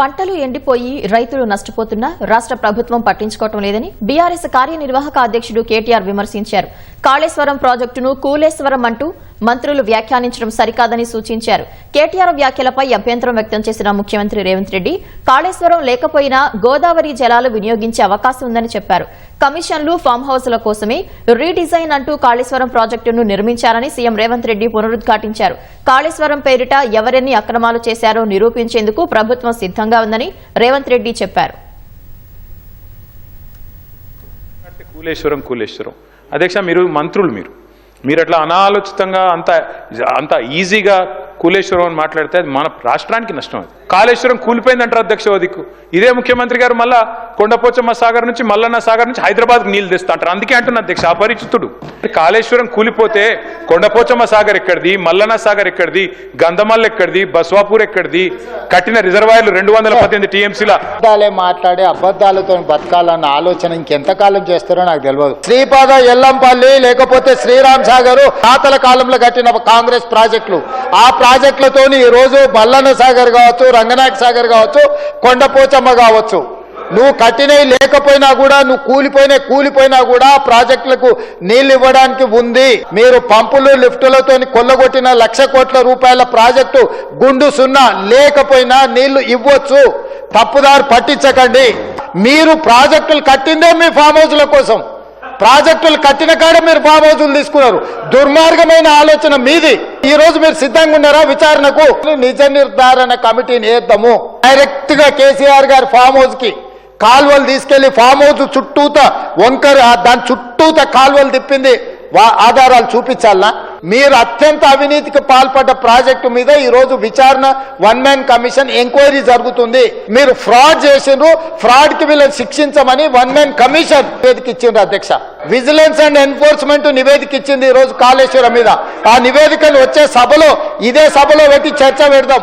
పంటలు ఎండిపోయి రైతులు నష్టపోతున్నా రాష్ట్ర ప్రభుత్వం పట్టించుకోవటం లేదని బీఆర్ఎస్ కార్యనిర్వాహక అధ్యక్షుడు కేటీఆర్ విమర్శించారు. కాళేశ్వరం ప్రాజెక్టును కూలేశ్వరం అంటూ మంత్రులు వ్యాఖ్యానించడం సరికాదని సూచించారు. కేటీఆర్ వ్యాఖ్యలపై అభ్యంతరం వ్యక్తం చేసిన ముఖ్యమంత్రి రేవంత్ రెడ్డి కాళేశ్వరం లేకపోయినా గోదావరి జలాలు వినియోగించే అవకాశం ఉందని చెప్పారు. కమిషన్లు ఫామ్ హౌస్ల కోసమే రీడిజైన్ అంటూ కాళేశ్వరం ప్రాజెక్టును నిర్మించారని సీఎం రేవంత్ రెడ్డి పునరుద్ఘాటించారు. కాళేశ్వరం పేరిట ఎవరెన్ని అక్రమాలు చేశారో నిరూపించేందుకు ప్రభుత్వం సిద్ధంగా ఉందని రేవంత్ రెడ్డి చెప్పారు. కూలేశ్వరం కూలేశ్వరం. అధ్యక్ష మీరు మంత్రులు మీరు. మీరు అట్లా అనాలోచితంగా అంత అంత ఈజీగా కూలేశ్వరం అని మాట్లాడితే అది మన రాష్ట్రానికి నష్టం అది. కాళేశ్వరం కూలిపోయిందంటారు అధ్యక్ష ఓ దిక్కు ఇదే ముఖ్యమంత్రి గారు మళ్ళా కొండపోచమ్మ సాగర్ నుంచి మల్లన్న సాగర్ నుంచి హైదరాబాద్కు నీళ్ళు తెస్తా అంటారు అందుకే అంటున్నా అధ్యక్ష అపరిచితుడు. కాళేశ్వరం కూలిపోతే కొండపోచమ్మ సాగర్ ఎక్కడిది మల్లన్న సాగర్ ఎక్కడిది గంధమల్ ఎక్కడిది బస్వాపూర్ ఎక్కడిది కట్టిన రిజర్వాయర్లు రెండు వందల పద్దెనిమిది టీఎంసీల మాట్లాడే అబద్ధాలతో బతకాలన్న ఆలోచన ఇంకెంతకాలం చేస్తారో నాకు తెలియదు. శ్రీపాద ఎల్లంపల్లి లేకపోతే శ్రీరామ్ సాగర్ తాతల కాలంలో కట్టిన కాంగ్రెస్ ప్రాజెక్టులు. ఆ ప్రాజెక్టులతో ఈ రోజు మల్లన్న సాగర్ కావచ్చు రంగనాయక సాగర్ కావచ్చు కొండపోచమ్మ కావచ్చు. నువ్వు కట్టినవి లేకపోయినా కూడా నువ్వు కూలిపోయినా కూలిపోయినా కూడా ప్రాజెక్టులకు నీళ్ళు ఇవ్వడానికి ఉంది. మీరు పంపులు లిఫ్టులతో కొల్లగొట్టిన లక్ష కోట్ల రూపాయల ప్రాజెక్టు గుండు సున్నా లేకపోయినా నీళ్ళు ఇవ్వచ్చు. తప్పుదారు పట్టించకండి. మీరు ప్రాజెక్టులు కట్టిందే మీ ఫామ్ హౌస్ల కోసం. ప్రాజెక్టులు కట్టిన కాడ మీరు ఫామ్ హౌసులు తీసుకున్నారు. దుర్మార్గమైన ఆలోచన మీది. ఈ రోజు మీరు సిద్ధంగా ఉన్నారా? విచారణకు నిజ నిర్ధారణ కమిటీని వేద్దాము డైరెక్ట్గా కేసీఆర్ గారి ఫామ్ హౌస్కి కాల్వలు తీసుకెళ్ళి ఫామ్ హౌస్ చుట్టూత వంకర దాని చుట్టూత కాల్వలు తిప్పింది. ఆధారాలు చూపించాలనా? మీరు అత్యంత అవినీతికి పాల్పడ్డ ప్రాజెక్టు మీద ఈ రోజు విచారణ వన్ మ్యాన్ కమిషన్ ఎంక్వైరీ జరుగుతుంది. మీరు ఫ్రాడ్ చేసిండ్రు ఫ్రాడ్కి వీళ్ళని శిక్షించమని వన్ మ్యాన్ కమిషన్ నివేదిక ఇచ్చిండ్రు అధ్యక్ష. విజిలెన్స్ అండ్ ఎన్ఫోర్స్మెంట్ నివేదిక ఇచ్చింది ఈ రోజు కాళేశ్వరం మీద. ఆ నివేదికను వచ్చే సభలో ఇదే సభలో పెట్టి చర్చ పెడదాం.